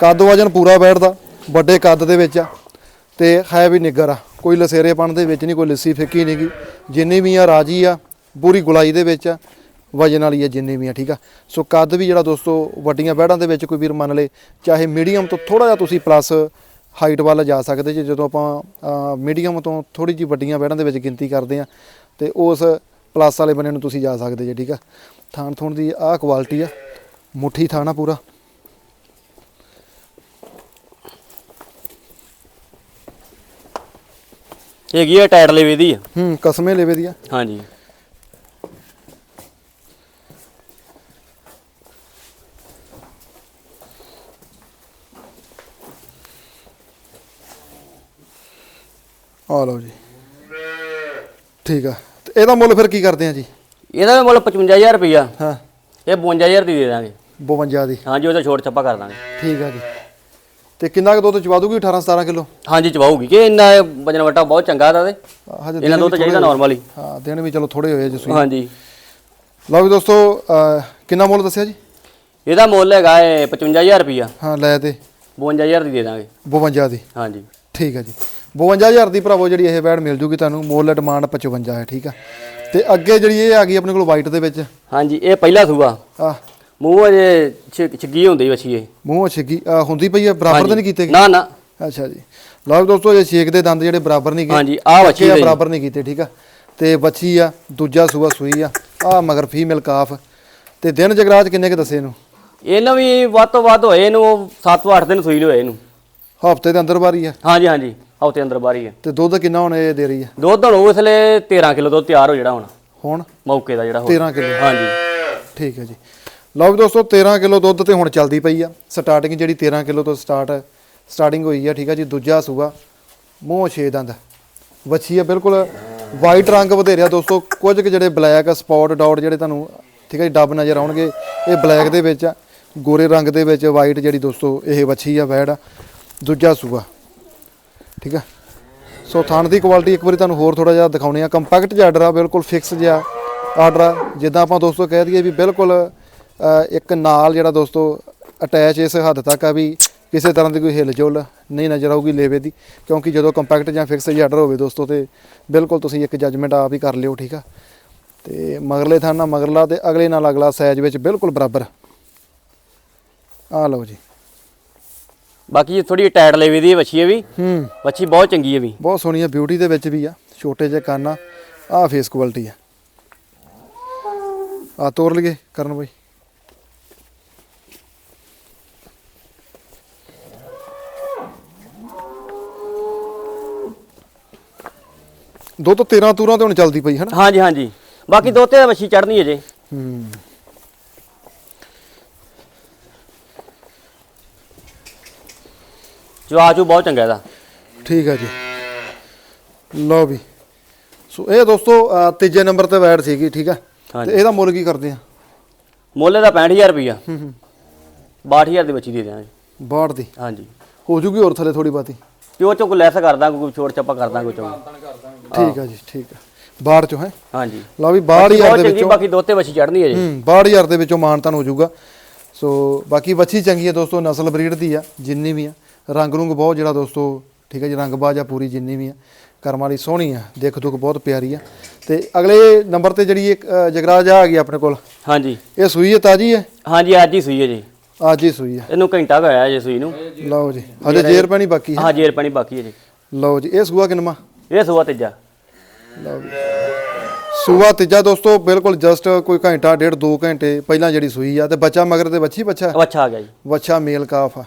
ਕੱਦ ਵਜਨ ਪੂਰਾ ਬੈਠਦਾ ਵੱਡੇ ਕੱਦ ਦੇ ਵਿੱਚ ਆ। ਤੇ ਹੈ ਵੀ ਨਿੱਗਰ ਆ। ਕੋਈ ਲਸੇਰੇਪਣ ਦੇ ਵਿੱਚ ਨਹੀਂ, ਕੋਈ ਲੱਸੀ ਫਿੱਕੀ ਨਹੀਂ ਗੀ। ਜਿੰਨੀ ਵੀ ਆ ਰਾਜੀ ਆ, ਪੂਰੀ ਗੁਲਾਈ ਦੇ ਵਿੱਚ ਆ। ਵਜਨ ਵਾਲੀ ਆ ਜਿੰਨੀ ਵੀ ਆ, ਠੀਕ ਆ? ਸੋ ਕੱਦ ਵੀ ਜਿਹੜਾ ਦੋਸਤੋ ਵੱਡੀਆਂ ਬੈੜਾਂ ਦੇ ਵਿੱਚ ਕੋਈ ਵੀਰ ਮੰਨ ਲੇ, ਚਾਹੇ ਮੀਡੀਅਮ ਤੋਂ ਥੋੜਾ ਜਿਹਾ ਤੁਸੀਂ ਪਲੱਸ ਹਾਈਟ ਵੱਲ ਜਾ ਸਕਦੇ ਜੇ, ਜਦੋਂ ਆਪਾਂ ਮੀਡੀਅਮ ਤੋਂ ਥੋੜੀ ਜਿਹੀ ਵੱਡੀਆਂ ਬੈੜਾਂ ਦੇ ਵਿੱਚ ਗਿਣਤੀ ਕਰਦੇ ਆ, ਤੇ ਉਸ ਪਲੱਸ ਵਾਲੇ ਬੰਨੇ ਨੂੰ ਤੁਸੀਂ ਜਾ ਸਕਦੇ ਜੇ, ਠੀਕ ਆ? ਥਾਣ ਥੁਣ ਦੀ ਆਹ ਕੁਆਲਿਟੀ ਆ। ਮੁੱਠੀ ਥਾਣਾ ਪੂਰਾ। ਹੈਗੀ ਆ ਟਾਇਰ ਲੈਵੇ ਦੀ ਆ। ਹੂੰ ਕਸਮੇ ਲੇਵੇ ਦੀ ਆ। ਹਾਂਜੀ। ਆ ਲਓ ਜੀ। ਠੀਕ ਆ। ਤੇ ਇਹਦਾ ਮੁੱਲ ਫਿਰ ਕੀ ਕਰਦੇ ਆ ਜੀ? ਇਹਦਾ ਵੀ ਮੁੱਲ 55000 ਰੁਪਇਆ ਹਾਂ। ਇਹ 52000 ਦੀ ਦੇ ਦਾਂਗੇ। 52 ਦੀ। ਹਾਂਜੀ ਉਹਦਾ ਛੋਟ ਛੱਪਾ ਕਰ ਦਾਂਗੇ। ਠੀਕ ਆ ਜੀ। ਤੇ ਕਿੰਨਾ ਕੁ ਦੁੱਧ ਚਵਾ ਦੂਗੀ 18 17 ਕਿਲੋ? ਹਾਂਜੀ ਚਵਾਉਗੀ ਕਿ ਇੰਨਾ ਵਜਨ ਵਟਾ ਬਹੁਤ ਚੰਗਾ ਦਾ ਤੇ। ਹਜੇ ਇਹਨਾਂ ਦੋ ਤਾਂ ਚਾਹੀਦਾ ਨਾਰਮਲ ਹੀ ਹਾਂ ਦਿਨ ਵੀ ਚਲੋ ਥੋੜੇ ਹੋਏ ਜਿਸ ਹਾਂਜੀ। ਲਓ ਵੀ ਦੋਸਤੋ ਅਹ, ਕਿੰਨਾ ਮੁੱਲ ਦੱਸਿਆ ਜੀ? ਇਹਦਾ ਮੁੱਲ ਹੈਗਾ ਹੈ 55000 ਰੁਪਇਆ ਹਾਂ ਲੈ ਤੇ। 52000 ਦੀ ਦੇ ਦਾਂਗੇ। 52 ਦੀ। ਹਾਂਜੀ। ਠੀਕ ਹੈ ਜੀ। 52000 ਦੀ ਭਰਾਵੋ ਜਿਹੜੀ ਇਹ ਵੈੜ ਮਿਲ ਜੂਗੀ ਤੁਹਾਨੂੰ ਮੁੱਲ ਡਿਮਾਂਡ 55 ਹੈ ਠੀਕ ਆ। ਤੇ ਅੱਗੇ ਜਿਹੜੀ ਇਹ ਆ ਗਈ ਆਪਣੇ ਕੋਲ ਵਾਈਟ ਦੇ ਵਿੱਚ। ਹਾਂਜੀ ਇਹ ਪਹਿਲਾ ਸੂਆ। ਆ ਮੂੰਹ ਅਜੇ ਛਿ- ਛਿੱਗੀ ਹੁੰਦੀ ਵਛੀ ਇਹ। ਮੂੰਹ ਛਿੱਗੀ ਹੁੰਦੀ ਪਈ ਆ ਬਰਾਬਰ ਤਾਂ ਨਹੀਂ ਕੀਤੇ ਗਏ? ਨਾ ਨਾ। ਅੱਛਾ ਜੀ। ਲਓ ਵੀ ਦੋਸਤੋ ਇਹ ਛੇਕ ਦੇ ਦੰਦ ਜਿਹੜੇ ਬਰਾਬਰ ਨਹੀਂ ਗਏ। ਹਾਂਜੀ, ਆਹ ਵੱਛੀ ਆ। ਬਰਾਬਰ ਨਹੀਂ ਕੀਤੇ ਠੀਕ ਆ? ਤੇ ਬੱਚੀ ਆ ਦੂਜਾ ਸੂਆ ਸੂਈ ਆ ਆ ਮਗਰ ਫੀਮੇਲ ਕਾਫ। ਤੇ ਦਿਨ ਜਗਰਾਜ ਕਿੰਨੇ ਕ ਦੱਸੇ ਇਹਨੂੰ? ਇਹਨਾਂ ਵੀ ਵੱਧ ਤੋਂ ਵੱਧ ਹੋਏ ਇਹਨੂੰ 7 ਤੋਂ 8 ਦਿਨ ਸੂਈ ਨੂੰ ਹੋਏ ਇਹਨੂੰ। ਹਫ਼ਤੇ ਦੇ ਅੰਦਰ ਬਾਰੀ ਆ? ਹਾਂਜੀ ਹਾਂਜੀ ਹੌਤੇ ਅੰਦਰ ਬਾਰੀ ਹੈ ਤੇ ਦੁੱਧ ਕਿੰਨਾ ਹੁਣ ਇਹ ਦੇ ਰਹੀ ਆ? ਦੁੱਧ ਹੁਣ ਵੇਲੇ 13 ਕਿਲੋ ਦੁੱਧ ਤਿਆਰ ਹੋ ਜਿਹੜਾ ਹੁਣ। ਹੁਣ? ਮੌਕੇ ਦਾ ਜਿਹੜਾ ਹੋ। 13 ਕਿਲੋ। ਹਾਂਜੀ। ਠੀਕ ਹੈ ਜੀ। ਲਓ ਵੀ ਦੋਸਤੋ 13 ਕਿਲੋ ਦੁੱਧ ਤੇ ਹੁਣ ਚੱਲਦੀ ਪਈ ਆ। ਸਟਾਰਟਿੰਗ ਜਿਹੜੀ 13 ਕਿਲੋ ਤੋਂ ਸਟਾਰਟ ਸਟਾਰਟਿੰਗ ਹੋਈ ਆ, ਠੀਕ ਆ ਜੀ, ਦੂਜਾ ਸੂਆ, ਮੂੰਹ ਛੇ ਦੰਦ। ਵੱਛੀ ਆ, ਬਿਲਕੁਲ ਵਾਈਟ ਰੰਗ ਵਧੇਰਿਆ ਦੋਸਤੋ, ਕੁਝ ਕੁ ਜਿਹੜੇ ਬਲੈਕ ਸਪੌਟ ਡਾਟ ਜਿਹੜੇ ਤੁਹਾਨੂੰ, ਠੀਕ ਹੈ ਜੀ, ਡੱਬ ਨਜ਼ਰ ਆਉਣਗੇ, ਇਹ ਬਲੈਕ ਦੇ ਵਿੱਚ ਆ, ਗੋਰੇ ਰੰਗ ਦੇ ਵਿੱਚ ਵਾਈਟ ਜਿਹੜੀ ਦੋਸਤੋ, ਇਹ ਵੱਛੀ ਆ, ਵੈੜ ਆ, ਦੂਜਾ ਸੂਆ, ਠੀਕ ਆ। ਸੋ ਥਣ ਦੀ ਕੁਆਲਿਟੀ ਇੱਕ ਵਾਰੀ ਤੁਹਾਨੂੰ ਹੋਰ ਥੋੜਾ ਜਿਹਾ ਦਿਖਾਉਣੇ ਆ ਕੰਪੈਕਟ ਜਿਹਾ ਆਰਡਰ ਆ ਬਿਲਕੁਲ ਫਿਕਸ ਜਿਹਾ ਆਰਡਰ ਆ, ਜਿੱਦਾਂ ਆਪਾਂ ਦੋਸਤੋ ਕਹਿ ਦਈਏ ਵੀ ਬਿਲਕੁਲ ਇੱਕ ਨਾਲ ਜਿਹੜਾ ਦੋਸਤੋ ਅਟੈਚ ਇਸ ਹੱਦ ਤੱਕ ਆ ਵੀ ਕਿਸੇ ਤਰ੍ਹਾਂ ਦੀ ਕੋਈ ਹਿਲਜੁਲ ਨਹੀਂ ਨਜ਼ਰ ਆਊਗੀ ਲੇਵੇ ਦੀ ਕਿਉਂਕਿ ਜਦੋਂ ਕੰਪੈਕਟ ਜਾਂ ਫਿਕਸ ਜਿਹਾ ਆਰਡਰ ਹੋਵੇ ਦੋਸਤੋ ਤੇ ਬਿਲਕੁਲ ਤੁਸੀਂ ਇੱਕ ਜੱਜਮੈਂਟ ਆਪ ਹੀ ਕਰ ਲਿਓ ਠੀਕ ਆ? ਤੇ ਮਗਰਲੇ ਥਣ ਨਾਲ ਮਗਰਲਾ ਤੇ ਅਗਲੇ ਨਾਲ ਅਗਲਾ ਸਾਈਜ਼ ਵਿੱਚ ਬਿਲਕੁਲ ਬਰਾਬਰ। ਆ ਲਓ ਜੀ। ਬਾਕੀ ਥੋੜੀ ਟਾਈਟ ਲੈਵੇ ਦੀ ਵਛੀ ਹੈ ਵੀ। ਹੂੰ। ਵਛੀ ਬਹੁਤ ਚੰਗੀ ਹੈ ਵੀ। ਬਹੁਤ ਸੋਹਣੀ ਆ ਬਿਊਟੀ ਦੇ ਵਿੱਚ ਵੀ ਆ ਛੋਟੇ ਜਿਹੇ ਕੰਨ ਆ ਆ ਫੇਸ ਕੁਆਲਿਟੀ ਆ। ਆ ਤੋਰ ਲਈਏ ਕਰਨ ਬਈ। ਦੋ ਤੋਂ 13 ਤੂਰਾਂ ਤੇ ਹੁਣ ਚੱਲਦੀ ਪਈ ਹੈ ਨਾ ਹਾਂਜੀ ਹਾਂਜੀ। ਬਾਕੀ ਦੋ ਤੇ ਵਛੀ ਚੜਨੀ ਹੈ ਜੇ। ਹੂੰ। ਜਵਾਚੂ ਬਹੁਤ ਚੰਗਾ ਇਹਦਾ। ਠੀਕ ਆ ਜੀ। ਲਓ ਵੀ। ਸੋ ਇਹ ਦੋਸਤੋ ਤੀਜੇ ਨੰਬਰ ਤੇ ਵੈਡ ਸੀਗੀ ਠੀਕ ਆ? ਤੇ। ਇਹਦਾ ਮੁੱਲ ਕੀ ਕਰਦੇ ਆ? ਮੁੱਲ ਦਾ 65000 ਰੁਪਈਆ। ਹੂੰ ਹੂੰ। 62000 ਦੀ ਵਛੀ ਦੇ ਦਿਆਂਗੇ। ਬਾੜ ਦੀ? ਹਾਂਜੀ। ਹੋ ਜੂਗੀ ਹੋਰ ਥੱਲੇ ਥੋੜੀ ਬਾਤੀ ਪਿਓ ਚੋਂ ਕੋਈ ਲੈਸ ਕਰਦਾ ਕੋਈ ਛੋੜ ਛੱਪਾ ਕਰਦਾ ਕੋਈ ਚੋਂ। ਠੀਕ ਆ ਜੀ ਠੀਕ ਆ। ਬਾੜ ਚੋਂ ਹੈ? ਹਾਂਜੀ। ਲਓ ਵੀ ਬਾੜ ਹਜ਼ਾਰ ਬਹੁਤ ਦੇ ਚੰਗੀ ਵਿੱਚੋਂ ਬਾਕੀ ਦੋ ਤੇ ਵਛੀ ਚੜਨੀ ਹੈ ਜੇ। ਹੂੰ ਬਾੜ ਹਜ਼ਾਰ ਦੇ ਵਿੱਚੋਂ ਮਾਨਤਨ ਹੋ ਜਾਊਗਾ। ਸੋ ਬਾਕੀ ਵੱਛੀ ਚੰਗੀ ਹੈ ਦੋਸਤੋ ਨਸਲ ਬਰੀਡ ਦੀ ਆ ਜਿੰਨੀ ਵੀ ਆ। ਰੰਗ ਰੁੰਗ ਬਹੁਤ ਜਿਹੜਾ ਦੋਸਤੋ ਠੀਕ ਹੈ ਜੀ ਰੰਗਬਾਜ ਆ ਪੂਰੀ ਜਿੰਨੀ ਵੀ ਆ। ਕਰਮ ਵਾਲੀ ਸੋਹਣੀ ਆ ਦੇਖ ਦੁਖ ਬਹੁਤ ਪਿਆਰੀ ਆ। ਤੇ ਅਗਲੇ ਨੰਬਰ ਤੇ ਜਿਹੜੀ ਇੱਕ ਜਗਰਾਜ ਆ ਗਈ ਆਪਣੇ ਕੋਲ। ਹਾਂਜੀ। ਇਹ ਸੂਈ ਹੈ ਤਾਜੀ ਹੈ ਹਾਂਜੀ ਅੱਜ ਹੀ ਸੂਈ ਹੈ ਜੀ। ਅੱਜ ਹੀ ਸੂਈ ਹੈ ਇਹਨੂੰ ਘੰਟਾ ਹੋਇਆ ਜੇ ਸੂਈ ਨੂੰ। ਲਓ ਜੀ ਹਜੇ ਜੇਰ ਪੈਣੀ ਬਾਕੀ ਹੈ। ਹਾਂ ਜੇਰ ਪਾਣੀ ਬਾਕੀ ਹੈ ਜੀ। ਲਓ ਜੀ ਇਹ ਸੂਆ ਕਿਨਮਾ ਇਹ ਸੂਆ ਤੀਜਾ। ਲਓ ਸੂਆ ਤੀਜਾ ਦੋਸਤੋ ਬਿਲਕੁਲ ਜਸਟ ਕੋਈ ਘੰਟਾ ਡੇਢ 2 ਘੰਟੇ ਪਹਿਲਾਂ ਜਿਹੜੀ ਸੂਈ ਆ ਤੇ ਬੱਚਾ ਮਗਰ ਤੇ ਬੱਚੀ ਬੱਚਾ? ਅੱਛਾ ਆ ਗਿਆ ਜੀ। ਵੱਛਾ ਮੇਲ ਕਾਫ ਆ।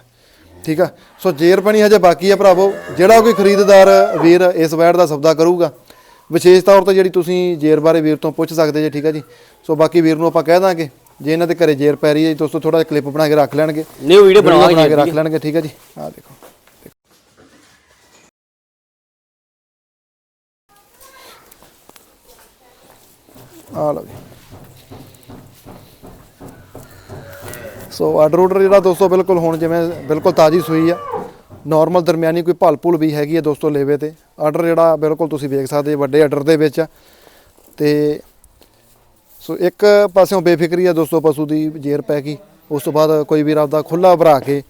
ਠੀਕ ਆ? ਸੋ ਜੇਰ ਪਣੀ ਹਜੇ ਬਾਕੀ ਆ ਭਰਾਵੋ। ਜਿਹੜਾ ਕੋਈ ਖਰੀਦਦਾਰ ਵੀਰ ਇਸ ਵੈੜ ਦਾ ਸੌਦਾ ਕਰੂਗਾ ਵਿਸ਼ੇਸ਼ ਤੌਰ ਤੇ ਜਿਹੜੀ ਤੁਸੀਂ ਜੇਰ ਬਾਰੇ ਵੀਰ ਤੋਂ ਪੁੱਛ ਸਕਦੇ ਜੇ ਠੀਕ ਆ ਜੀ? ਸੋ ਬਾਕੀ ਵੀਰ ਨੂੰ ਆਪਾਂ ਕਹਿ ਦਾਂਗੇ ਜੇ ਇਹਨਾਂ ਦੇ ਘਰੇ ਜੇਰ ਪੈ ਰਹੀ ਹੈ ਜੀ ਦੋਸਤੋ ਥੋੜਾ ਜਿਹਾ ਕਲਿੱਪ ਬਣਾ ਕੇ ਰੱਖ ਲੈਣਗੇ। ਨਿਊ ਵੀਡੀਓ ਵੀਡੀਓ ਬਣਾਵਾਂਗੇ ਬਣਾ ਕੇ ਰੱਖ ਲੈਣਗੇ ਠੀਕ ਆ ਜੀ? ਆ ਦੇਖੋ। ਆ ਲਓ ਜੀ। ਸੋ ਆਰਡਰ ਆਰਡਰ ਜਿਹੜਾ ਦੋਸਤੋ ਬਿਲਕੁਲ ਹੁਣ ਜਿਵੇਂ ਬਿਲਕੁਲ ਤਾਜ਼ੀ ਸੂਈ ਆ। ਨਾਰਮਲ ਦਰਮਿਆਨੀ ਕੋਈ ਭਲ ਭੁਲ ਵੀ ਹੈਗੀ ਹੈ ਦੋਸਤੋ ਲੇਵੇ ਤੇ। ਆਰਡਰ ਜਿਹੜਾ ਬਿਲਕੁਲ ਤੁਸੀਂ ਵੇਖ ਸਕਦੇ ਵੱਡੇ ਆਰਡਰ ਦੇ ਵਿੱਚ ਆ। ਤੇ ਸੋ ਇੱਕ ਪਾਸਿਓਂ ਬੇਫਿਕਰੀ ਆ ਦੋਸਤੋ ਪਸ਼ੂ ਦੀ ਜੇਰ ਪੈ ਗਈ। ਉਸ ਤੋਂ ਬਾਅਦ ਕੋਈ ਵੀ ਰੱਬ ਦਾ ਖੁੱਲਾ ਭਰਾ ਕੇ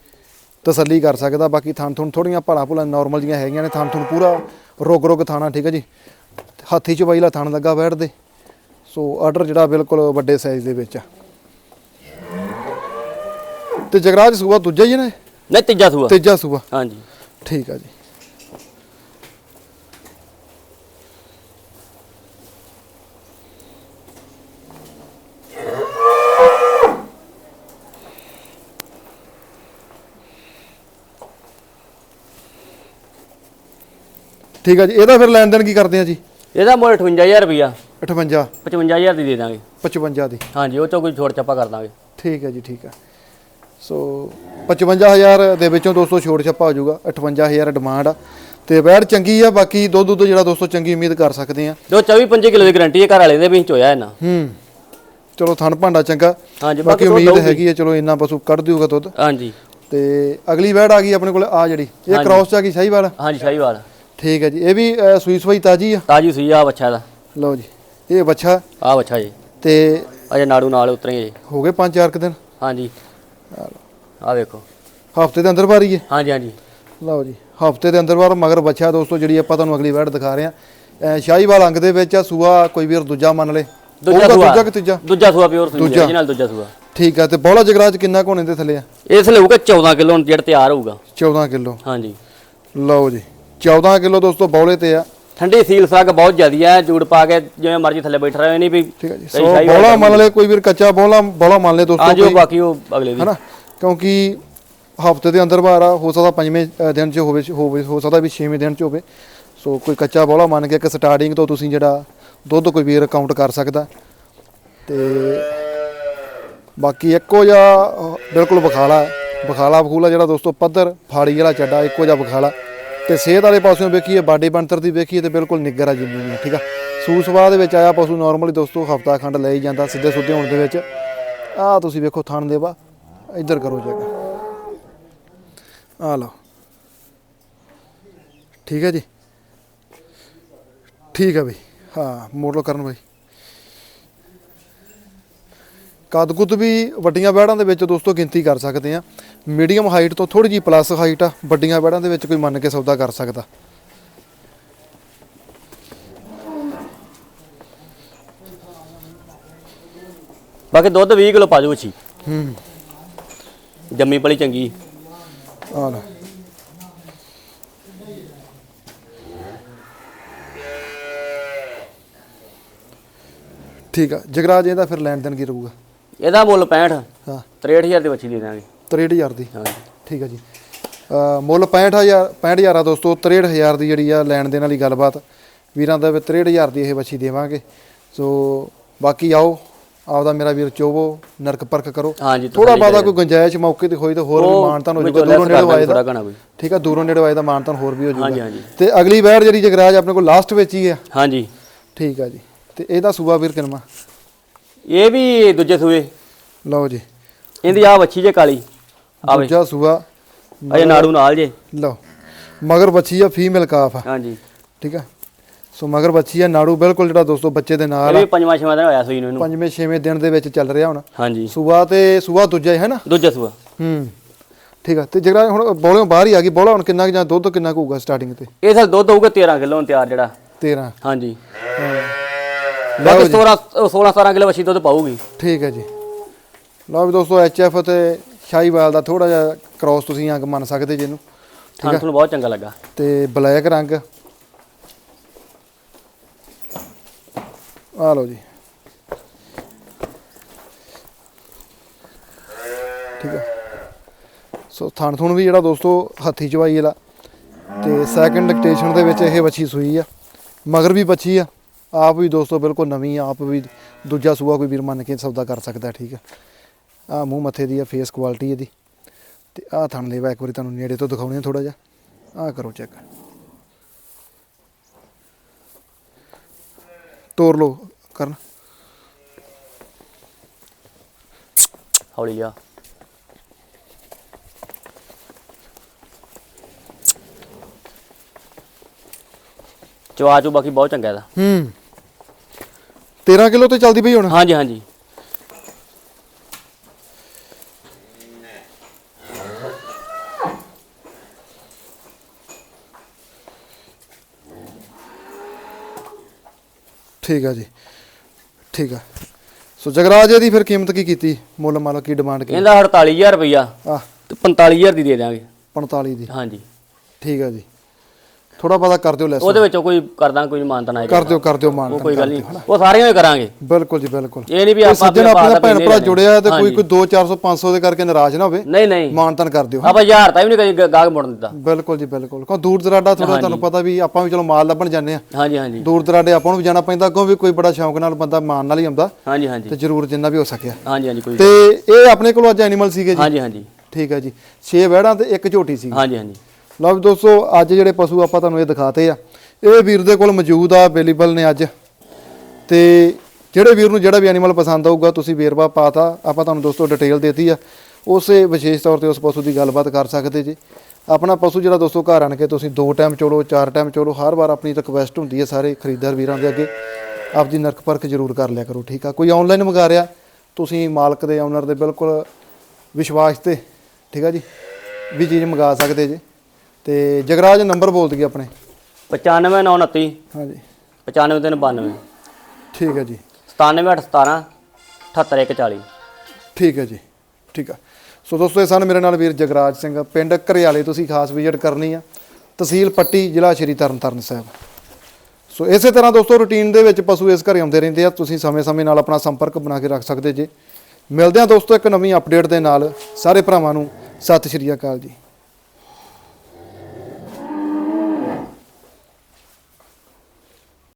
ਤਸੱਲੀ ਕਰ ਸਕਦਾ। ਬਾਕੀ ਥਣ ਥੁਣ ਥੋੜੀਆਂ ਭਲਾ ਭੁਲਾ ਨਾਰਮਲ ਜੀਆਂ ਹੈਗੀਆਂ ਨੇ। ਥਣ ਥੁਣ ਪੂਰਾ ਰੁਗ ਰੁਗ ਥਾਣਾ, ਠੀਕ ਹੈ ਜੀ। ਹਾਥੀ ਚਵਾਈਲਾ ਥਣ ਲੱਗਾ ਬੈਠਦੇ ਸੋ ਆਰਡਰ ਜਿਹੜਾ ਬਿਲਕੁਲ ਵੱਡੇ ਸਾਈਜ਼ ਦੇ ਵਿੱਚ ਆ। ਤੇ ਜਗਰਾਜ ਸੂਆ ਦੂਜਾ ਹੀ ਹੈ ਨਾ ਇਹ? ਨਹੀਂ ਤੀਜਾ ਸੂਆ ਤੀਜਾ ਸੂਆ ਹਾਂਜੀ। ਠੀਕ ਆ ਜੀ। ਠੀਕ ਆ ਜੀ। ਇਹਦਾ ਫਿਰ ਲੈਣ ਦੇਣ ਕੀ ਕਰਦੇ ਆ ਜੀ? ਇਹਦਾ ਮੁੱਲ 58000 ਰੁਪਈਆ। 58 55000 ਦੀ ਦੇ ਦਾਂਗੇ। 55 ਦੀ। ਹਾਂਜੀ ਉਹ ਚੋਂ ਕੋਈ ਛੋੜ ਛੱਪਾ ਕਰ ਦਾਂਗੇ। ਠੀਕ ਹੈ ਜੀ ਠੀਕ ਹੈ। ਸੋ 55000 ਦੇ ਵਿੱਚੋਂ ਦੋਸਤੋ ਛੋੜ ਛੱਪਾ ਹੋ ਜਾਊਗਾ। 58000 ਡਿਮਾਂਡ ਆ। ਤੇ ਵੈੜ ਚੰਗੀ ਆ ਬਾਕੀ ਦੁੱਧ ਦੁੱਧ ਜਿਹੜਾ ਦੋਸਤੋ ਚੰਗੀ ਉਮੀਦ ਕਰ ਸਕਦੇ ਆ। ਜੋ 24 25 ਕਿਲੋ ਦੀ ਗਾਰੰਟੀ ਹੈ ਘਰ ਵਾਲੇ ਦੇ ਵੀ ਚੋਇਆ ਇਹਨਾਂ ਹੂੰ। ਚਲੋ ਥਣ ਭਾਂਡਾ ਚੰਗਾ। ਹਾਂਜੀ ਬਾਕੀ ਉਮੀਦ। ਹੈਗੀ ਹੈ ਚਲੋ ਇੰਨਾ ਪਸ਼ੂ ਕੱਢ ਦਿਊਗਾ ਦੁੱਧ। ਹਾਂਜੀ। ਤੇ ਅਗਲੀ ਵੈੜ ਆ ਗਈ ਆਪਣੇ ਕੋਲ ਆ ਜਿਹੜੀ। ਇਹ ਕ੍ਰਾਸ ਚ ਆ ਗਈ ਸ਼ਾਹੀਵਾਲ? ਹਾਂਜੀ ਸ਼ਾਹੀਵਾਲ। ਠੀਕ ਹੈ ਜੀ। ਇਹ ਵੀ ਸੂਈ ਸਵਾਈ ਤਾਜੀ ਆ? ਤਾਜੀ ਸੂਈ ਆ ਬੱਚਾ ਦਾ। ਲਓ ਜੀ। ਇਹ ਬੱਚਾ ਆ ਬੱਚਾ ਜੀ। ਤੇ ਅਜੇ ਨਾੜੂ ਨਾਲ ਉਤਰੇ ਜੀ। ਹੋ ਗਏ 5-4 ਦਿਨ? ਹਾਂਜੀ। ਆ ਵੇਖੋ। ਹਫ਼ਤੇ ਦੇ ਅੰਦਰ ਹੈ ਹਾਂਜੀ ਹਾਂਜੀ। ਲਓ ਜੀ ਹਫ਼ਤੇ ਦੇ ਅੰਦਰ ਬਾਰ ਮਗਰ ਬੱਚਾ ਦੋਸਤੋ ਜਿਹੜੀ ਆਪਾਂ ਤੁਹਾਨੂੰ ਅਗਲੀ ਵਾਰ ਦਿਖਾ ਰਹੇ ਆ ਸ਼ਾਹੀਵਾਲ ਅੰਗ ਦੇ ਵਿੱਚ ਆ ਸੂਆ ਕੋਈ ਵੀਰ ਦੂਜਾ ਮੰਨ ਲੇ। ਦੂਜਾ ਸੂਆ। ਦੂਜਾ ਕਿ ਤੀਜਾ? ਦੂਜਾ ਸੂਆ ਪਿਓਰ ਸੂਈ ਦੂਜਾ। original ਦੂਜਾ ਸੂਆ। ਠੀਕ ਆ ਤੇ ਬੋਲਾ ਜਗਰਾਜ ਕਿੰਨਾ ਕੋਨੇ ਦੇ ਥੱਲੇ ਆ? ਇਸ ਲਈ ਹੋਊਗਾ 14 ਕਿਲੋ ਹੁਣ ਜਿਹੜਾ ਤਿਆਰ ਹੋਊਗਾ। 14 ਕਿਲੋ। ਹਾਂਜੀ। ਲਓ ਜੀ 14 ਕਿਲੋ ਦੋਸਤੋ ਬੌਲੇ ਤੇ ਆ। ਠੰਡੀ ਸੀਲ ਸਾਗ ਬਹੁਤ ਜ਼ਿਆਦੀ ਹੈ ਜੂੜ ਪਾ ਕੇ ਜਿਵੇਂ ਮਰਜ਼ੀ ਥੱਲੇ ਬੈਠ ਰਹੇ ਨਹੀਂ ਵੀ ਠੀਕ ਹੈ ਜੀ। ਸੋ ਬੋਲਾ ਮੰਨ ਲੈ ਕੋਈ ਵੀਰ ਕੱਚਾ ਬੋਲਾ ਬੋਲਾ ਮੰਨ ਲੈ ਦੋਸਤੋ ਹਾਂਜੀ ਬਾਕੀ ਉਹ ਅਗਲੇ ਦੀ ਹਨਾ? ਕਿਉਂਕਿ ਹਫ਼ਤੇ ਦੇ ਅੰਦਰ ਬਾਰ ਆ ਹੋ ਸਕਦਾ ਪੰਜਵੇਂ ਦਿਨ ਚ ਹੋਵੇ ਹੋਵੇ ਹੋ ਸਕਦਾ ਵੀ ਛੇਵੇਂ ਦਿਨ ਚ ਹੋਵੇ। ਸੋ ਕੋਈ ਕੱਚਾ ਬੋਲਾ ਮੰਨ ਕੇ ਕਿ ਸਟਾਰਟਿੰਗ ਤੋਂ ਤੁਸੀਂ ਜਿਹੜਾ ਦੁੱਧ ਕੋਈ ਵੀਰ ਕਾਊਂਟ ਕਰ ਸਕਦਾ। ਤੇ ਬਾਕੀ ਇੱਕੋ ਜਿਹਾ ਬਿਲਕੁਲ ਬਖਾਲਾ। ਬਖਾਲਾ ਬਖੂਲਾ ਜਿਹੜਾ ਦੋਸਤੋ ਪੱਧਰ ਫਾੜੀ ਵਾਲਾ ਚੱਡਾ ਇੱਕੋ ਜਿਹਾ ਬਖਾਲਾ। ਤੇ ਸਿਹਤ ਵਾਲੇ ਪਾਸਿਓਂ ਵੇਖੀਏ, ਬਾਡੀ ਬਣਤਰ ਦੀ ਵੇਖੀਏ ਤੇ ਬਿਲਕੁਲ ਨਿੱਗਰ ਆ ਜਿੰਨੀ ਠੀਕ ਆ? ਸੂਸਵਾ ਦੇ ਵਿੱਚ ਆਇਆ ਪਸ਼ੂ ਨਾਰਮਲੀ ਦੋਸਤੋ, ਹਫਤਾ ਖੰਡ ਲਈ ਜਾਂਦਾ, ਸਿੱਧੇ ਸੁੱਧੇ ਹੋਣ ਦੇ ਵਿੱਚ। ਆ ਤੁਸੀਂ ਵੇਖੋ ਥਣ ਦੇਵਾ ਇੱਧਰ ਕਰੋ ਜਗਾ ਆ ਲਓ। ਠੀਕ ਹੈ ਜੀ? ਠੀਕ ਹੈ ਬਈ। ਹਾਂ ਮੋੜ ਲਓ ਕਰਨ ਬਾਈ। ਕਦਕੁੱਤ ਵੀ ਵੱਡੀਆਂ ਬੈੜਾਂ ਦੇ ਵਿੱਚ ਦੋਸਤੋ ਗਿਣਤੀ ਕਰ ਸਕਦੇ ਆ ਮੀਡੀਅਮ ਹਾਈਟ ਤੋਂ ਥੋੜੀ ਜੀ ਪਲੱਸ ਹਾਈਟ ਆ ਵੱਡੀਆਂ ਬੈੜਾਂ ਦੇ ਵਿੱਚ ਕੋਈ ਮੰਨ ਕੇ ਸੌਦਾ ਕਰ ਸਕਦਾ। ਬਾਕੀ ਦੁੱਧ 20 ਕਿਲੋ ਪਾ ਜਾਓ ਅੱਛੀ ਹੂੰ। ਜੰਮੀ ਪਲੀ ਚੰਗੀ। ਆ ਲਓ ਠੀਕ ਆ ਜਗਰਾਜ ਇਹਦਾ ਫਿਰ ਲੈਣ ਦੇਣ ਕੀ ਰਹੂਗਾ? ਇਹਦਾ ਮੁੱਲ 65 ਹਾਂ। 63000 ਦੀ ਬੱਚੀ ਦੇ ਦਾਂਗੇ 63000 ਦੀ। ਹਾਂਜੀ। ਠੀਕ ਹੈ ਜੀ। ਅ, ਮੁੱਲ 65000 65000 ਆ ਦੋਸਤੋ 63000 ਦੀ ਜਿਹੜੀ ਆ ਲੈਣ ਦੇਣ ਵਾਲੀ ਗੱਲਬਾਤ। ਵੀਰਾਂ ਦਾ ਵੀ 63000 ਦੀ ਇਹ ਬੱਚੀ ਦੇਵਾਂਗੇ। ਸੋ ਬਾਕੀ ਆਓ ਆਪਦਾ ਮੇਰਾ ਵੀਰ ਚੋਵੋ ਨਰਕ ਪਰਖ ਕਰੋ। ਹਾਂਜੀ ਥੋੜਾ ਬਾਦਾ ਕੋਈ ਗੁੰਜਾਇਸ਼ ਮੌਕੇ ਤੇ ਹੋਈ ਤਾਂ ਹੋਰ ਵੀ ਮਾਨਤਾਨ ਹੋ ਜਾਊਗਾ ਦੂਰੋਂ ਨੇੜੇ ਆਏ ਦਾ ਥੋੜ੍ਹਾ ਘਣਾ ਕੋਈ। ਠੀਕ ਆ ਦੂਰੋਂ ਨੇੜੇ ਆਏ ਦਾ ਮਾਨਤਾਨ ਹੋਰ ਵੀ ਹੋ ਹਾਂਜੀ ਜਾਊਗਾ। ਹਾਂਜੀ ਤੇ ਅਗਲੀ ਵੈਰ ਜਿਹੜੀ ਜਗਰਾਜ ਆਪਣੇ ਕੋਲ ਲਾਸਟ ਵਿੱਚ ਹੀ ਆ। ਹਾਂਜੀ। ਠੀਕ ਆ ਜੀ। ਤੇ ਇਹਦਾ ਸੂਬਾ ਵੀਰ ਕਿਨਮਾ ਇਹ ਵੀ ਦੂਜੇ ਸੂਏ? ਲਓ ਜੀ। ਇਹਦੀ ਆ ਬੱਚੀ ਜੇ ਕਾਲੀ। ਆਵੇ ਦੂਜਾ ਸੂਬਾ ਅਜੇ ਨਾੜੂ ਨਾਲ ਜੇ। ਲਓ। ਮਗਰ ਬੱਚੀ ਆ ਫੀਮੇਲ ਕਾਫ ਆ। ਹਾਂਜੀ। ਠੀਕ ਆ? ਸੋ ਮਗਰ ਬੱਚੀ ਆ ਨਾੜੂ ਬਿਲਕੁਲ ਜਿਹੜਾ ਦੋਸਤੋ ਬੱਚੇ ਦੇ ਇਹ ਨਾਲ ਆ। ਵੀ ਪੰਜਵਾਂ ਛੇਵਾਂ ਦਿਨ ਹੋਇਆ ਸੂਈ ਨੂੰ ਇਹਨੂੰ। ਪੰਜਵੇਂ ਛੇਵੇਂ ਦਿਨ ਦੇ ਵਿੱਚ ਚੱਲ ਰਿਹਾ ਹੁਣ। ਹਾਂਜੀ। ਸੂਬਾ ਤੇ ਸੂਬਾ ਦੂਜਾ ਹੀ ਹੈ ਨਾ? ਦੂਜਾ ਸੂਆ। ਹੂੰ। ਠੀਕ ਆ? ਤੇ ਜਿਹੜਾ ਹੁਣ ਬੋਲਿਓ ਬਾਹਰ ਹੀ ਆ ਗਈ। ਬੋਲਾ ਹੁਣ ਕਿੰਨਾ ਕੁ ਜਾਂ ਦੁੱਧ ਕਿੰਨਾ ਕੁ ਹੋਊਗਾ ਸਟਾਰਟਿੰਗ ਤੇ? ਇਹ ਸਾਲ ਦੁੱਧ ਹੋਊਗਾ 13 ਕਿਲੋ ਤਿਆਰ ਜਿਹੜਾ। 13 ਹਾਂਜੀ। ਹਾਂ। ਬਾਕੀ 16 16 17 ਕਿਲੋ ਬੱਚੀ ਦੁੱਧ ਪਾਊਗੀ। ਠੀਕ ਹੈ ਜੀ। ਲਓ ਵੀ ਦੋਸਤੋ ਐਫ ਤੇ ਸ਼ਾਹੀਵਾਲ ਦਾ ਥੋੜਾ ਜਿਹਾ ਕ੍ਰਾਸ ਤੁਸੀਂ ਅੰਗ ਮੰਨ ਸਕਦੇ ਜਿਹਨੂੰ ਹਾਂ ਤੁਹਾਨੂੰ ਬਹੁਤ ਚੰਗਾ ਲੱਗਾ। ਤੇ ਬਲੈਕ ਰੰਗ। ਆ ਲਓ ਜੀ। ਠੀਕ ਹੈ। ਸੋ ਥਣ ਥੁਣ ਵੀ ਜਿਹੜਾ ਦੋਸਤੋ ਹੱਥੀ ਚਵਾਈ ਵਾਲਾ। ਤੇ ਸੈਕੰਡ ਡਿਕਟੇਸ਼ਨ ਦੇ ਵਿੱਚ ਇਹ ਵੱਛੀ ਸੂਈ ਆ। ਮਗਰ ਵੀ ਵੱਛੀ ਆ। ਆਪ ਵੀ ਦੋਸਤੋ ਬਿਲਕੁਲ ਨਵੀਂ ਆਪ ਵੀ ਦੂਜਾ ਸੂਆ ਕੋਈ ਵੀਰ ਮੰਨ ਕੇ ਸੌਦਾ ਕਰ ਸਕਦਾ, ਠੀਕ ਆ। ਆ ਮੂੰਹ ਮੱਥੇ ਦੀ ਆ ਫੇਸ ਕੁਆਲਿਟੀ ਇਹਦੀ। ਤੇ ਆ ਥਣ ਲੈਵਾ ਇੱਕ ਵਾਰੀ ਤੁਹਾਨੂੰ ਨੇੜੇ ਤੋਂ ਦਿਖਾਉਣੇ ਥੋੜਾ ਜਿਹਾ। ਆ ਕਰੋ ਚੈੱਕ ਤੋਰ ਲੋ ਕਰਨ। ਹੌਲੀ ਲਿਆ ਚਵਾ ਚੂ ਬਾਕੀ ਬਹੁਤ ਚੰਗਾ ਇਹਦਾ। ਹੂੰ। 13 ਕਿਲੋ ਤੇ ਚੱਲਦੀ ਪਈ ਹੁਣ? ਹਾਂਜੀ ਹਾਂਜੀ। ਠੀਕ ਆ ਜੀ। ਠੀਕ ਆ। ਸੋ ਜਗਰਾਜ ਇਹਦੀ ਫਿਰ ਕੀਮਤ ਕੀ ਕੀਤੀ? ਮੁੱਲ ਮਾਲਕ ਕੀ ਡਿਮਾਂਡ ਕੀ? ਇਹਦਾ 48000 ਰੁਪਈਆ। ਆ ਤੇ 45000 ਦੀ ਦੇ ਦਿਆਂਗੇ। 45 ਦੀ। ਹਾਂਜੀ। ਠੀਕ ਆ ਜੀ। ਥੋੜਾ ਬਹੁਤਾ ਕਰ ਦਿਓ ਲੈਸ। ਉਹਦੇ ਵਿੱਚੋਂ ਕੋਈ ਕਰਦਾ ਕੋਈ ਮਾਨਤਾ ਨਾ ਕਰ ਦਿਓ ਕਰ ਦਿਓ ਮਾਨ ਉਹ ਕੋਈ ਗੱਲ ਨਹੀਂ। ਉਹ ਸਾਰੀਆਂ ਹੀ ਕਰਾਂਗੇ। ਬਿਲਕੁਲ ਜੀ ਬਿਲਕੁਲ। ਇਹ ਨਹੀਂ ਵੀ ਆਪਾਂ ਆਪਣੇ ਆਪਣਾ ਭੈਣ ਭਰਾ। ਜੁੜਿਆ ਤੇ ਕੋਈ। ਕੋਈ 2 400 500 ਦੇ ਕਰਕੇ ਨਾਰਾਜ਼ ਨਾ ਹੋਵੇ। ਨਹੀਂ ਨਹੀਂ। ਮਾਨਤਨ ਕਰ ਦਿਓ ਆਪਾਂ ਹਜ਼ਾਰ ਤਾਂ ਵੀ ਨਹੀਂ ਕਦੀ ਗ- ਗਾਹਕ ਮੁੜਨ ਦਿੱਤਾ। ਬਿਲਕੁਲ ਜੀ ਬਿਲਕੁਲ। ਕਿਉਂ ਦੂਰ ਦਰਾਡਾ ਥੋੜਾ ਤੁਹਾਨੂੰ ਪਤਾ ਵੀ ਆਪਾਂ ਵੀ ਚਲੋ ਮਾਲ ਲੱਭਣ ਜਾਂਦੇ ਆ ਹਾਂਜੀ ਹਾਂਜੀ। ਦੂਰ ਦਰਾਡੇ ਆਪਾਂ ਨੂੰ ਵੀ ਜਾਣਾ ਪੈਂਦਾ ਅੱਗੋਂ ਵੀ ਕੋਈ ਬੜਾ ਸ਼ੌਂਕ ਨਾਲ ਬੰਦਾ ਮਾਨ ਨਾਲ ਹੀ ਆਉਂਦਾ। ਹਾਂਜੀ ਹਾਂਜੀ। ਤੇ ਜ਼ਰੂਰ ਜਿੰਨਾ ਵੀ ਹੋ ਸਕਿਆ। ਹਾਂਜੀ ਹਾਂਜੀ ਕੋਈ ਤੇ ਇਹ ਆਪਣੇ ਕੋਲ ਅੱਜ ਐਨੀਮਲ ਸੀਗੇ ਜੀ। ਹਾਂਜੀ ਹਾਂਜੀ। ਠੀਕ ਹੈ ਜੀ। 6 ਵਹਿੜਾਂ ਤੇ ਇੱਕ ਝੋਟੀ ਸੀ ਹਾਂਜੀ ਹਾਂਜੀ। ਲਓ ਵੀ ਦੋਸਤੋ, ਅੱਜ ਜਿਹੜੇ ਪਸ਼ੂ ਆਪਾਂ ਤੁਹਾਨੂੰ ਇਹ ਦਿਖਾਤੇ ਆ, ਇਹ ਵੀਰ ਦੇ ਕੋਲ ਮੌਜੂਦ ਆ ਅਵੇਲੇਬਲ ਨੇ ਅੱਜ। ਤੇ ਜਿਹੜੇ ਵੀਰ ਨੂੰ ਜਿਹੜਾ ਵੀ ਐਨੀਮਲ ਪਸੰਦ ਆਊਗਾ, ਤੁਸੀਂ ਵੇਰਵਾ ਪਾਤਾ, ਆਪਾਂ ਤੁਹਾਨੂੰ ਦੋਸਤੋ ਡਿਟੇਲ ਦੇਤੀ ਆ। ਉਸੇ ਵਿਸ਼ੇਸ਼ ਤੌਰ ਤੇ ਉਸ ਪਸ਼ੂ ਦੀ ਗੱਲਬਾਤ ਕਰ ਸਕਦੇ ਜੀ। ਆਪਣਾ ਪਸ਼ੂ ਜਿਹੜਾ ਦੋਸਤੋ ਘਰ ਆਣ ਕੇ ਤੁਸੀਂ ਦੋ ਟਾਈਮ ਚੋਲੋ, ਚਾਰ ਟਾਈਮ ਚੋਲੋ, ਹਰ ਵਾਰ ਆਪਣੀ ਰਿਕਵੈਸਟ ਹੁੰਦੀ ਹੈ ਸਾਰੇ ਖਰੀਦਦਾਰ ਵੀਰਾਂ ਦੇ ਅੱਗੇ। ਆਪਦੀ ਨਰਕ ਪਰਖ ਜ਼ਰੂਰ ਕਰ ਲਿਆ ਕਰੋ, ਠੀਕ ਆ? ਕੋਈ ਆਨਲਾਈਨ ਮੰਗਾ ਰਿਹਾ, ਤੁਸੀਂ ਮਾਲਕ ਦੇ ਓਨਰ ਦੇ ਬਿਲਕੁਲ ਵਿਸ਼ਵਾਸ ਤੇ, ਠੀਕ ਆ ਜੀ? ਵੀ ਚੀਜ਼ ਮੰਗਾ ਸਕਦੇ ਜੀ। ਤੇ ਜਗਰਾਜ ਨੰਬਰ ਬੋਲ ਦਈਏ ਆਪਣੇ। 95929 ਹਾਂਜੀ। 95392 ਠੀਕ ਹੈ ਜੀ। 97817 78140 ਠੀਕ ਹੈ ਜੀ। ਠੀਕ ਆ। ਸੋ ਦੋਸਤੋ ਇਹ ਸਨ ਮੇਰੇ ਨਾਲ ਵੀਰ ਜਗਰਾਜ ਸਿੰਘ। ਪਿੰਡ ਘਰਿਆਲੇ ਤੁਸੀਂ ਖਾਸ ਵਿਜ਼ਿਟ ਕਰਨੀ ਆ। ਤਹਿਸੀਲ ਪੱਟੀ ਜ਼ਿਲ੍ਹਾ ਸ਼੍ਰੀ ਤਰਨਤਾਰਨ ਸਾਹਿਬ। ਸੋ ਇਸੇ ਤਰ੍ਹਾਂ ਦੋਸਤੋ ਰੂਟੀਨ ਦੇ ਵਿੱਚ ਪਸ਼ੂ ਇਸ ਘਰੇ ਆਉਂਦੇ ਰਹਿੰਦੇ ਆ। ਤੁਸੀਂ ਸਮੇਂ-ਸਮੇਂ ਨਾਲ ਆਪਣਾ ਸੰਪਰਕ ਬਣਾ ਕੇ ਰੱਖ ਸਕਦੇ ਜੇ। ਮਿਲਦੇ ਆ ਦੋਸਤੋ ਇੱਕ ਨਵੀਂ ਅਪਡੇਟ ਦੇ ਨਾਲ। ਸਾਰੇ ਭਰਾਵਾਂ ਨੂੰ ਸਤਿ ਸ਼੍ਰੀ ਅਕਾਲ ਜੀ।